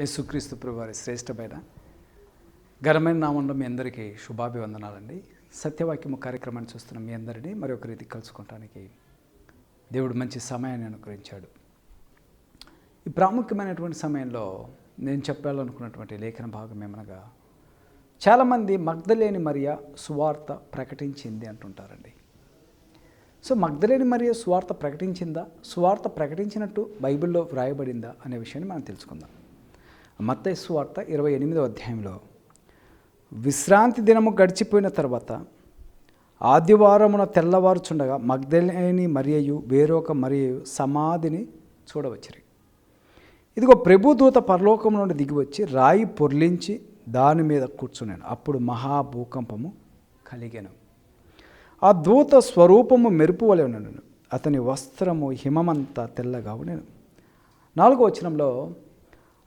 యేసుక్రీస్తు ప్రభువారి శ్రేష్టమైన ఘనమైన నామంలో మీ అందరికీ శుభాభివందనాలండి. సత్యవాక్యము కార్యక్రమాన్ని చూస్తున్న మీ అందరినీ మరొక రీతి కలుసుకోవటానికి దేవుడు మంచి సమయాన్ని అనుగ్రహించాడు. ఈ ప్రాముఖ్యమైనటువంటి సమయంలో నేను చెప్పాలనుకున్నటువంటి లేఖన భాగం ఏమనగా చాలామంది మగ్ధలేని మరియ సువార్త ప్రకటించింది అంటుంటారండి. సో మగ్ధలేని మరియ సువార్త ప్రకటించిందా? సువార్త ప్రకటించినట్టు బైబిల్లో వ్రాయబడిందా? అనే విషయాన్ని మనం తెలుసుకుందాం. మత్తయి వార్త ఇరవై ఎనిమిదో అధ్యాయంలో. విశ్రాంతి దినము గడిచిపోయిన తర్వాత ఆదివారమున తెల్లవారుచుండగా మగ్ధలేని మరియయు వేరొక మరియు సమాధిని చూడవచ్చిరి. ఇదిగో ప్రభుదూత పరలోకం నుండి దిగివచ్చి రాయి పొర్లించి దాని మీద కూర్చున్నాను అప్పుడు మహాభూకంపము కలిగాను. ఆ దూత స్వరూపము మెరుపు వలె ఉన్నాను. అతని వస్త్రము హిమమంతా తెల్లగా ఉన్నాను. నాలుగో వచనంలో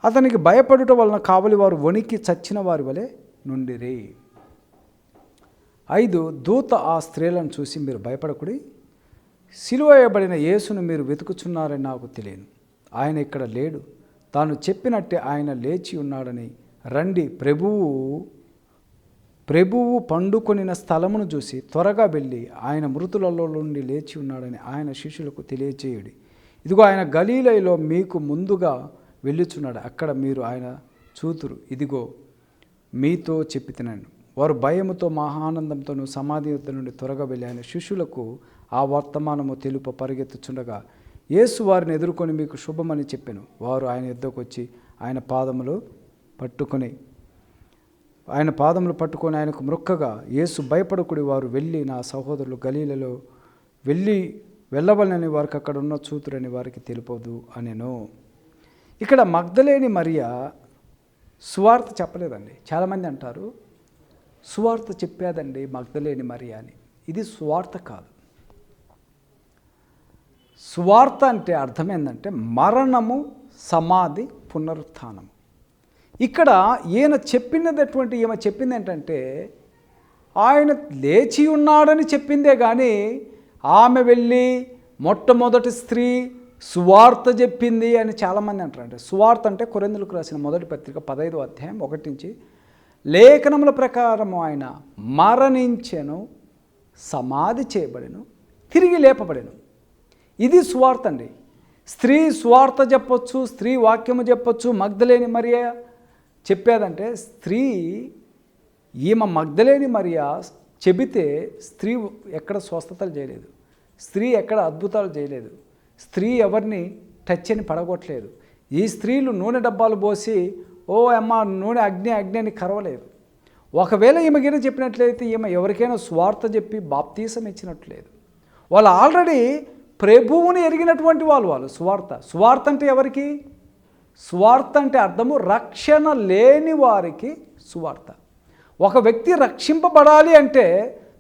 అతనికి భయపడుట వలన కావలి వారు వణికి చచ్చిన వారి వలె నుండిరి. ఐదు దూత ఆ స్త్రీలను చూసి మీరు భయపడకుడి. సిలువేయబడిన యేసును మీరు వెతుకుచున్నారని నాకు తెలియను. ఆయన ఇక్కడ లేడు. తాను చెప్పినట్టే ఆయన లేచి ఉన్నాడని రండి. ప్రభువు ప్రభువు పండుకొనిన స్థలమును చూసి త్వరగా వెళ్ళి ఆయన మృతులలో నుండి లేచి ఉన్నాడని ఆయన శిష్యులకు తెలియచేయుడి. ఇదిగో ఆయన గలీలయలో మీకు ముందుగా వెళ్ళుచున్నాడు. అక్కడ మీరు ఆయన చూతురు ఇదిగో మీతో చెప్పి వారు భయముతో మహానందంతోనూ సమాధి నుండి త్వరగా వెళ్ళి ఆయన శిష్యులకు ఆ వర్తమానము తెలుప పరిగెత్తుచుండగా యేసు వారిని ఎదుర్కొని మీకు శుభమని చెప్పాను. వారు ఆయన యుద్ధకు వచ్చి ఆయన పాదములు పట్టుకొని ఆయన పాదములు పట్టుకొని ఆయనకు మృక్కగా యేసు భయపడకుడి వారు వెళ్ళి నా సహోదరులు గలీలలో వెళ్ళి వెళ్ళవలనని వారికి అక్కడ ఉన్న చూతురని వారికి తెలుపదు అనెను. ఇక్కడ మగ్ధలేని మరియ సువార్త చెప్పలేదండి. చాలామంది అంటారు సువార్త చెప్పేదండి మగ్ధలేని మరియ అని. ఇది సువార్త కాదు. సువార్త అంటే అర్థం ఏంటంటే మరణము సమాధి పునరుత్నము ఇక్కడ ఈయన చెప్పినటువంటి ఈమె చెప్పింది ఏంటంటే ఆయన లేచి ఉన్నాడని చెప్పిందే కానీ ఆమె వెళ్ళి మొట్టమొదటి స్త్రీ సువార్త చెప్పింది అని చాలామంది అంటారంటే. సువార్త అంటే కొరెందులకు రాసిన మొదటి పత్రిక పదహైదు అధ్యాయం ఒకటి నుంచి లేఖనముల ప్రకారము ఆయన మరణించెను సమాధి చేయబడెను తిరిగి లేపబడెను. ఇది సువార్త అండి. స్త్రీ సువార్త చెప్పొచ్చు స్త్రీ వాక్యము చెప్పొచ్చు మగ్ధలేని మరియ చెప్పేదంటే స్త్రీ ఈమె మగ్ధలేని మరియ చెబితే స్త్రీ ఎక్కడ స్వస్థతలు చేయలేదు. స్త్రీ ఎక్కడ అద్భుతాలు చేయలేదు. స్త్రీ ఎవరిని టచ్ అని పడగొట్టలేదు. ఈ స్త్రీలు నూనె డబ్బాలు పోసి ఓ అమ్మ నూనె అగ్ని అగ్ని అని కరవలేదు. ఒకవేళ ఈమెగిన చెప్పినట్లయితే ఈమె ఎవరికైనా స్వార్థ చెప్పి బాప్తీసం ఇచ్చినట్లేదు. వాళ్ళు ఆల్రెడీ ప్రభువుని ఎరిగినటువంటి వాళ్ళు వాళ్ళు స్వార్థ స్వార్థ అంటే ఎవరికి? స్వార్థ అంటే అర్థము రక్షణ లేని వారికి సువార్త. ఒక వ్యక్తి రక్షింపబడాలి అంటే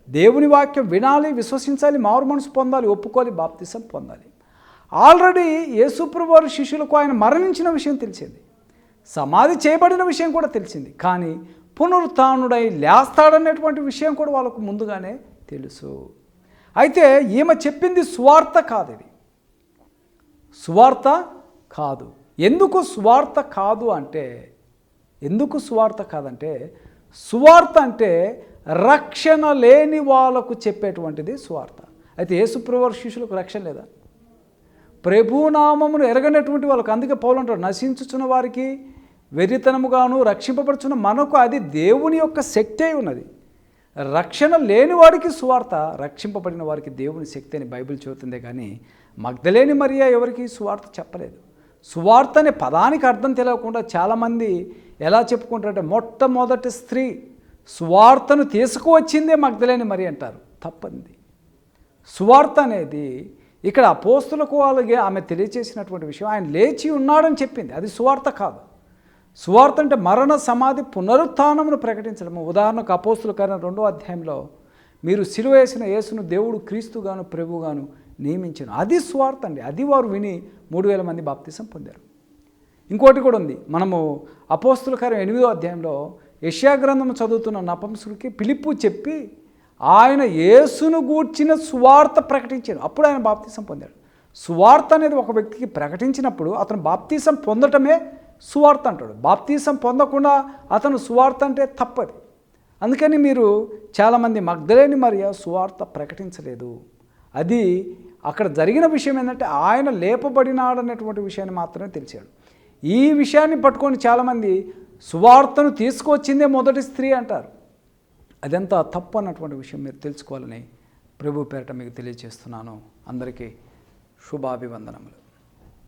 దేవుని వాక్యం వినాలి విశ్వసించాలి మారు మనసు పొందాలి ఒప్పుకోవాలి బాప్తిసం పొందాలి. ఆల్రెడీ యేసుప్రభు వారి శిష్యులకు ఆయన మరణించిన విషయం తెలిసింది. సమాధి చేయబడిన విషయం కూడా తెలిసింది. కానీ పునరుత్డై లేస్తాడనేటువంటి విషయం కూడా వాళ్ళకు ముందుగానే తెలుసు. అయితే ఈమె చెప్పింది స్వార్థ కాదు ఇది. స్వార్థ కాదు. ఎందుకు స్వార్థ కాదు అంటే ఎందుకు స్వార్థ కాదంటే స్వార్థ అంటే రక్షణ లేని వాళ్ళకు చెప్పేటువంటిది స్వార్థ అయితే యేసుప్రవర్ శిష్యులకు రక్షణ లేదా? ప్రభునామమును ఎరగనటువంటి వాళ్ళకు అందుకే పౌలంటారు నశించుచున్న వారికి వెర్రితనముగాను రక్షింపబడుచున్న మనకు అది దేవుని యొక్క శక్తి అయి ఉన్నది. రక్షణ లేని వారికి సువార్త రక్షింపబడిన వారికి దేవుని శక్తి అని బైబిల్ చెబుతుందే కానీ మగ్ధలేని మరియా ఎవరికి సువార్త చెప్పలేదు. సువార్త అనే పదానికి అర్థం తెలియకుండా చాలామంది ఎలా చెప్పుకుంటారంటే మొట్టమొదటి స్త్రీ సువార్తను తీసుకువచ్చిందే మగ్ధలేని మరి అంటారు. తప్పంది. సువార్త అనేది ఇక్కడ అపోస్తులకు వాళ్ళకి ఆమె తెలియచేసినటువంటి విషయం ఆయన లేచి ఉన్నాడని చెప్పింది. అది సువార్త కాదు. సువార్త అంటే మరణ సమాధి పునరుత్నమును ప్రకటించడం ఉదాహరణకు అపోస్తుల కారణం రెండో అధ్యాయంలో మీరు సిలువ వేసిన యేసును దేవుడు క్రీస్తుగాను ప్రభుగాను నియమించను. అది స్వార్థ అండి. అది వారు విని మూడు వేల మంది బాప్తిసం పొందారు. ఇంకోటి కూడా ఉంది. మనము అపోస్తుల కార్యం ఎనిమిదో అధ్యాయంలో యష్యా గ్రంథం చదువుతున్న నపంసుడికి పిలుపు చెప్పి ఆయన యేసును గూర్చిన సువార్త ప్రకటించాడు. అప్పుడు ఆయన బాప్తీసం పొందాడు. సువార్త అనేది ఒక వ్యక్తికి ప్రకటించినప్పుడు అతను బాప్తీసం పొందటమే సువార్త అంటాడు. బాప్తీసం పొందకుండా అతను సువార్త అంటే తప్పది. అందుకని మీరు చాలామంది మగ్ధలేని మరియ సువార్త ప్రకటించలేదు. అది అక్కడ జరిగిన విషయం ఏంటంటే ఆయన లేపబడినాడనేటువంటి విషయాన్ని మాత్రమే తెలిసాడు. ఈ విషయాన్ని పట్టుకొని చాలామంది సువార్తను తీసుకొచ్చిందే మొదటి స్త్రీ అంటారు. అదంతా తప్పు అన్నటువంటి విషయం మీరు తెలుసుకోవాలని ప్రభు పేరట మీకు తెలియజేస్తున్నాను అందరికీ శుభాభివందనములు.